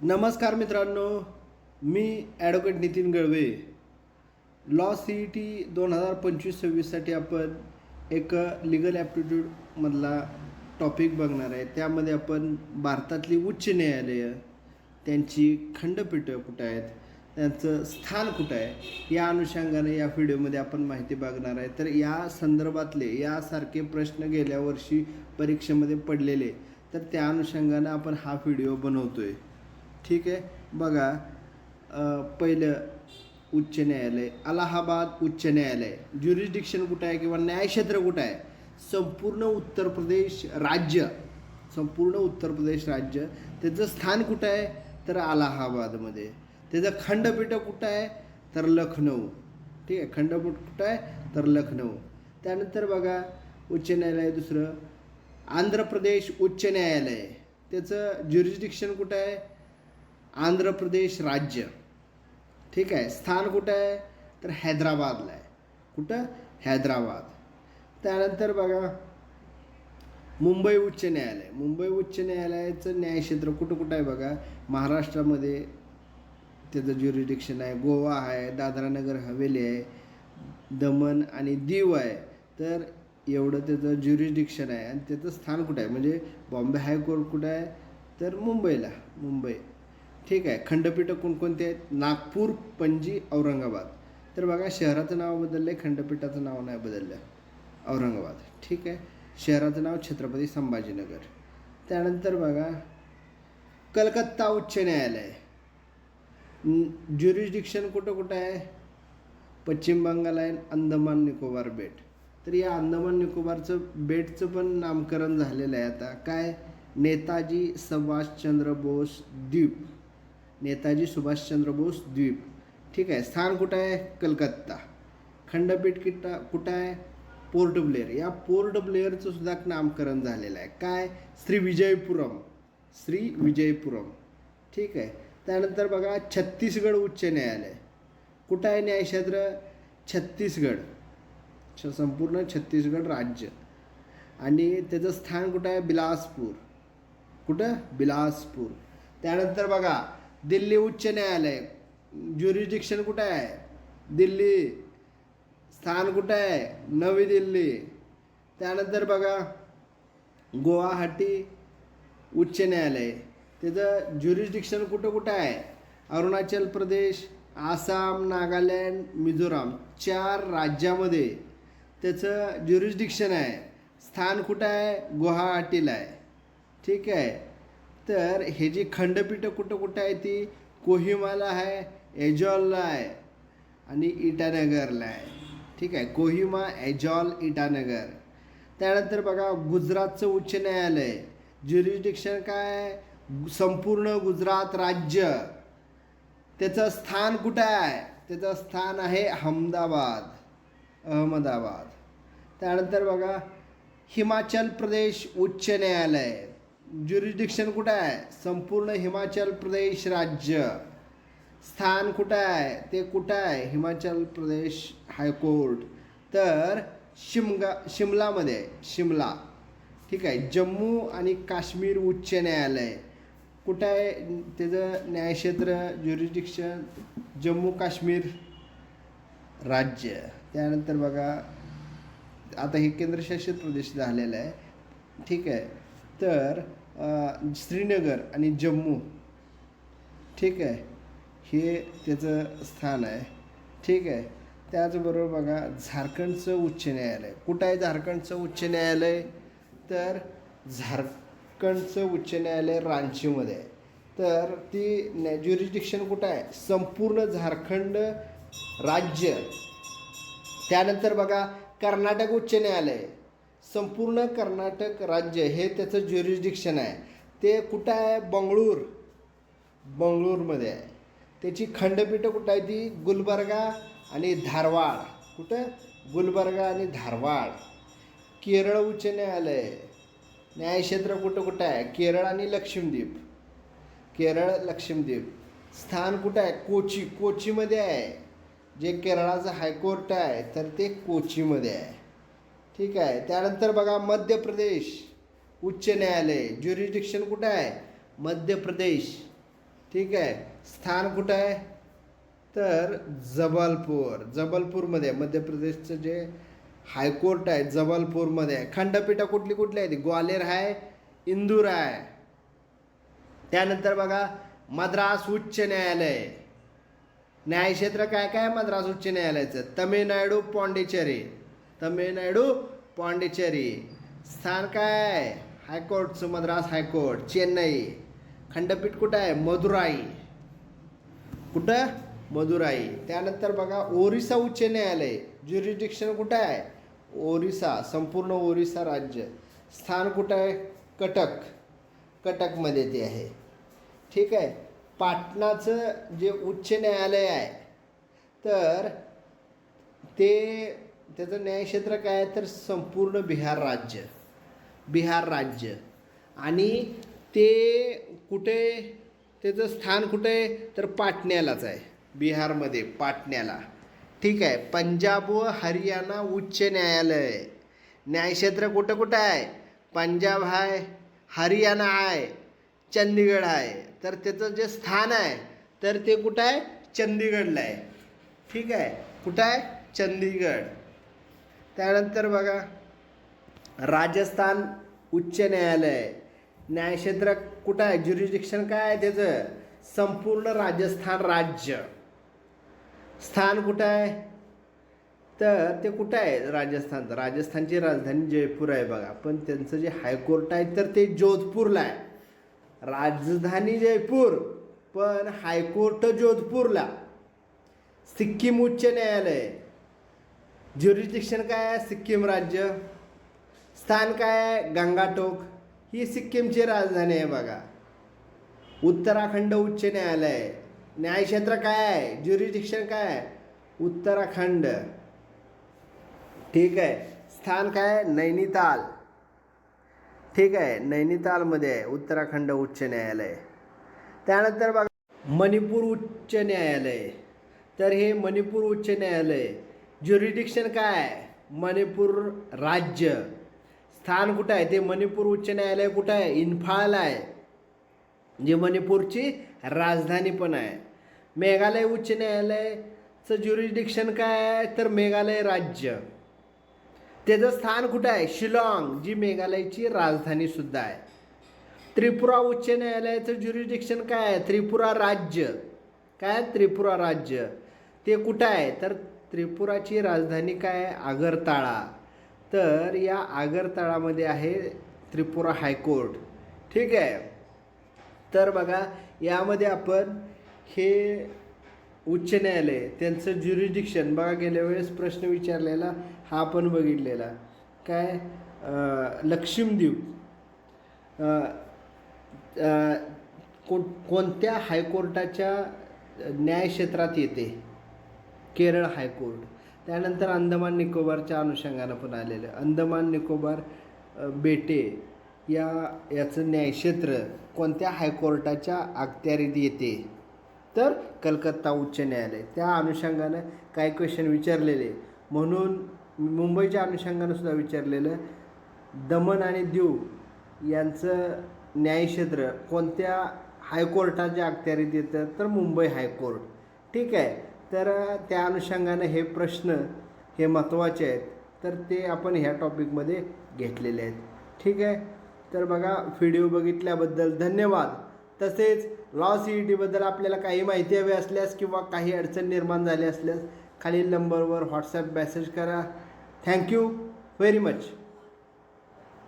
नमस्कार मित्रांनो मी advocate Nitin Galve. Law C E T दोन हजार पंचवीस सव्वीससाठी आपण एक लिगल ॲप्टिट्यूडमधला टॉपिक बघणार आहे. त्यामध्ये आपण भारतातली उच्च न्यायालयं त्यांची खंडपीठं कुठं आहेत त्यांचं स्थान कुठं आहे या अनुषंगाने या व्हिडिओमध्ये आपण माहिती बघणार आहे. तर या संदर्भातले यासारखे प्रश्न गेल्या वर्षी परीक्षेमध्ये पडलेले. तर त्या अनुषंगानं आपण हा व्हिडिओ बनवतो आहे ठीक आहे? बघा पहिलं उच्च न्यायालय अलाहाबाद उच्च न्यायालय. ज्युरिस्डिक्शन कुठं आहे किंवा न्यायक्षेत्र कुठं आहे? संपूर्ण उत्तर प्रदेश राज्य संपूर्ण उत्तर प्रदेश राज्य. त्याचं स्थान कुठं आहे? तर अलाहाबादमध्ये. त्याचं खंडपीठ कुठं आहे? तर लखनौ ठीक आहे? खंडपीठ कुठं आहे? तर लखनौ त्यानंतर बघा उच्च न्यायालय दुसरं. आंध्र प्रदेश उच्च न्यायालय. त्याचं ज्युरिस्डिक्शन कुठं आहे? आंध्र प्रदेश राज्य. ठीक आहे? स्थान कुठं आहे? तर हैदराबादला आहे. कुठं? हैदराबाद. त्यानंतर बघा मुंबई उच्च न्यायालय. मुंबई उच्च न्यायालयाचं न्यायक्षेत्र कुठं कुठं आहे बघा? महाराष्ट्रामध्ये त्याचं ज्युरिडिक्शन आहे. गोवा आहे दादरानगर हवेली आहे दमण आणि दीव आहे. तर एवढं त्याचं ज्युरिडिक्शन आहे. आणि त्याचं स्थान कुठं आहे? म्हणजे बॉम्बे हायकोर्ट कुठं आहे? तर मुंबईला. मुंबई. ठीक आहे. खंडपीठं कोणकोणती आहेत? नागपूर पणजी औरंगाबाद. तर बघा शहराचं नाव बदललं आहे खंडपीठाचं नाव नाही बदललं. औरंगाबाद. ठीक आहे. शहराचं नाव छत्रपती संभाजीनगर. त्यानंतर बघा कलकत्ता उच्च न्यायालय. ज्युरिस्डिक्शन कुठं कुठं आहे? पश्चिम बंगाल आहे अंदमान निकोबार बेट. तर या अंदमान निकोबारचं बेटचं पण नामकरण झालेलं आहे आता. काय? नेताजी सुभाषचंद्र बोस द्वीप. नेताजी सुभाषचंद्र बोस द्वीप. ठीक आहे स्थान कुठं आहे? कलकत्ता. खंडपीठ किटा कुठं आहे? Port Blair. या पोर्ट ब्लेअरचं सुद्धा नामकरण झालेलं आहे. काय? श्री विजयपुरम. श्री विजयपुरम. ठीक आहे. त्यानंतर बघा छत्तीसगड उच्च न्यायालय. कुठं आहे न्यायक्षेत्र? छत्तीसगड. छ- संपूर्ण छत्तीसगड राज्य. आणि त्याचं स्थान कुठं आहे? बिलासपूर. कुठं? बिलासपूर. त्यानंतर बघा दिल्ली उच्च न्यायालय ज्युरिस्डिक्शन कुठं आहे? दिल्ली. स्थान कुठं आहे? नवी दिल्ली. त्यानंतर बघा गुवाहाटी उच्च न्यायालय. त्याचं ज्युरिस्डिक्शन कुठं कुठं आहे? अरुणाचल प्रदेश आसाम नागालँड मिझोराम चार राज्यामध्ये त्याचं ज्युरिस्डिक्शन आहे. स्थान कुठं आहे? गुवाहाटीला आहे. ठीक आहे? तर हे जी खंडपीठं कुठं कुठं आहे ती कोहिमाला आहे एजॉलला आहे आणि इटानगरला आहे. ठीक आहे कोहिमा एजॉल इटानगर. त्यानंतर बघा गुजरातचं उच्च न्यायालय. ज्युरिस्डिक्शन काय संपूर्ण गुजरात राज्य. त्याचं स्थान कुठं आहे? त्याचं स्थान आहे अहमदाबाद अहमदाबाद. त्यानंतर बघा हिमाचल प्रदेश उच्च न्यायालय. ज्युरिस्डिक्शन कुठं आहे? संपूर्ण हिमाचल प्रदेश राज्य. स्थान कुठं आहे? ते कुठं आहे? Himachal Pradesh high court. तर शिमगा शिमलामध्ये शिमला. ठीक आहे. जम्मू आणि काश्मीर उच्च न्यायालय. कुठं आहे? त्याचं न्यायक्षेत्र ज्युरिस्डिक्शन जम्मू काश्मीर राज्य. त्यानंतर बघा आता हे केंद्रशासित प्रदेश झालेलं आहे. ठीक आहे. तर श्रीनगर आणि जम्मू ठीक आहे हे त्याचं स्थान आहे. ठीक आहे त्याचबरोबर बघा झारखंडचं उच्च न्यायालय. कुठं आहे झारखंडचं उच्च न्यायालय? तर झारखंडचं उच्च न्यायालय रांचीमध्ये आहे. तर ती ज्युरिस्डिक्शन कुठं आहे? संपूर्ण झारखंड राज्य. त्यानंतर बघा कर्नाटक उच्च न्यायालय. संपूर्ण कर्नाटक राज्य हे त्याचं ज्युरिस्डिक्शन आहे. ते कुठं आहे? बंगळूर. बंगळूरमध्ये आहे. त्याची खंडपीठं कुठं आहे ती? गुलबर्गा आणि धारवाड. कुठं? गुलबर्गा आणि धारवाड. केरळ उच्च न्यायालय. न्यायक्षेत्र कुठं कुठं आहे? केरळ आणि लक्ष्मीद्वीप केरळ लक्ष्मीद्वीप स्थान कुठं आहे? कोची. कोचीमध्ये आहे. जे केरळाचं हायकोर्ट आहे तर ते कोचीमध्ये आहे. ठीक आहे. त्यानंतर बघा मध्य प्रदेश उच्च न्यायालय ज्युरिडिक्शन कुठं आहे? मध्य प्रदेश. ठीक आहे. स्थान कुठं आहे? तर जबलपूर. जबलपूरमध्ये आहे. मध्य प्रदेशचं जे हायकोर्ट आहे जबलपूरमध्ये. आहे खंडपीठं कुठली कुठली आहे ती ग्वालेर आहे इंदूर आहे. त्यानंतर बघा मद्रास उच्च न्यायालय. न्यायक्षेत्र काय काय मद्रास उच्च न्यायालयाचं? तमिळनाडू पॉंडिचेरी. तमिळनाडू पॉंडिचेरी. स्थान काय? आहे हायकोर्टचं मद्रास हायकोर्ट चेन्नई. खंडपीठ कुठं आहे? मदुराई. कुठं? मदुराई. त्यानंतर बघा ओरिसा उच्च न्यायालय. ज्युरिडिक्शन कुठं आहे? ओरिसा संपूर्ण ओरिसा राज्य. स्थान कुठं आहे? कटक. कटकमध्ये ते आहे. ठीक आहे. पाटणाचं जे उच्च न्यायालय आहे तर ते त्याचं न्यायक्षेत्र काय आहे? तर संपूर्ण बिहार राज्य. बिहार राज्य. आणि ते कुठे त्याचं स्थान कुठे? आहे तर पाटण्यालाच आहे. बिहारमध्ये पाटण्याला. ठीक आहे. पंजाब व हरियाणा उच्च न्यायालय न्यायक्षेत्र कुठं कुठं आहे? पंजाब आहे हरियाणा आहे चंदीगड आहे. तर त्याचं जे स्थान आहे तर ते कुठं आहे? चंदीगडला आहे. ठीक आहे. कुठं आहे? चंदीगड त्यानंतर बघा राजस्थान उच्च न्यायालय. न्यायक्षेत्र कुठं आहे? ज्युरिस्डिक्शन काय आहे त्याचं? संपूर्ण राजस्थान राज्य. स्थान कुठं आहे? तर ते कुठं आहे राजस्थानचं? राजस्थानची राजधानी जयपूर आहे बघा. पण त्यांचं जे हायकोर्ट आहे तर ते जोधपूरला आहे. राजधानी जयपूर पण हायकोर्ट जोधपूरला. सिक्कीम उच्च न्यायालय. ज्युरिडिक्शन काय आहे? सिक्कीम राज्य. स्थान काय आहे? गंगाटोक. ही सिक्कीमची राजधानी आहे बघा. उत्तराखंड उच्च न्यायालय. न्यायक्षेत्र काय आहे? ज्युरिडिक्शन काय आहे? उत्तराखंड. ठीक आहे. स्थान काय आहे? नैनिताल. ठीक आहे. नैनितालमध्ये आहे. उत्तराखंड उच्च न्यायालय. त्यानंतर बघा मणिपूर उच्च न्यायालय. तर हे मणिपूर उच्च न्यायालय. ज्युरिडिक्शन काय? आहे मणिपूर राज्य. स्थान कुठं आहे? ते मणिपूर उच्च न्यायालय कुठं आहे? इन्फाळला आहे. जे मणिपूरची राजधानी पण आहे. मेघालय उच्च न्यायालयचं ज्युरिडिक्शन काय आहे? तर मेघालय राज्य. त्याचं स्थान कुठं आहे? शिलाँग जी मेघालयची राजधानीसुद्धा आहे. त्रिपुरा उच्च न्यायालयाचं ज्युरिडिक्शन काय आहे? त्रिपुरा राज्य. काय त्रिपुरा राज्य. ते कुठं आहे? तर त्रिपुराची राजधानी काय? आहे आगरताळा. तर या आगरताळामध्ये आहे त्रिपुरा हायकोर्ट. ठीक आहे? तर बघा यामध्ये आपण हे उच्च न्यायालय त्यांचं ज्युरिडिक्शन बघा गेल्या वेळेस प्रश्न विचारलेला हा आपण बघितलेला. काय? लक्ष्मीद्वीप को कोण कोणत्या हायकोर्टाच्या न्यायक्षेत्रात येते? Kerala high court. त्यानंतर अंदमान निकोबारच्या अनुषंगानं पण आलेलं अंदमान निकोबार बेटे या याचं न्यायक्षेत्र कोणत्या हायकोर्टाच्या अखत्यारीत येते? तर कलकत्ता उच्च न्यायालय. त्या अनुषंगानं काही क्वेश्चन विचारलेले म्हणून मुंबईच्या अनुषंगानं सुद्धा विचारलेलं दमन आणि दीव यांचं न्यायक्षेत्र कोणत्या हायकोर्टाच्या अखत्यारीत येतं? तर मुंबई हायकोर्ट. ठीक आहे? तर त्या अनुषंगानं हे प्रश्न हे महत्त्वाचे आहेत. तर ते आपण ह्या टॉपिकमध्ये घेतलेले आहेत. ठीक आहे? तर बघा व्हिडिओ बघितल्याबद्दल धन्यवाद. तसेच लॉ सी ई टीबद्दल आपल्याला काही माहिती हवी असल्यास किंवा काही अडचण निर्माण झाली असल्यास खालील नंबरवर व्हॉट्सॲप मेसेज करा. Thank you very much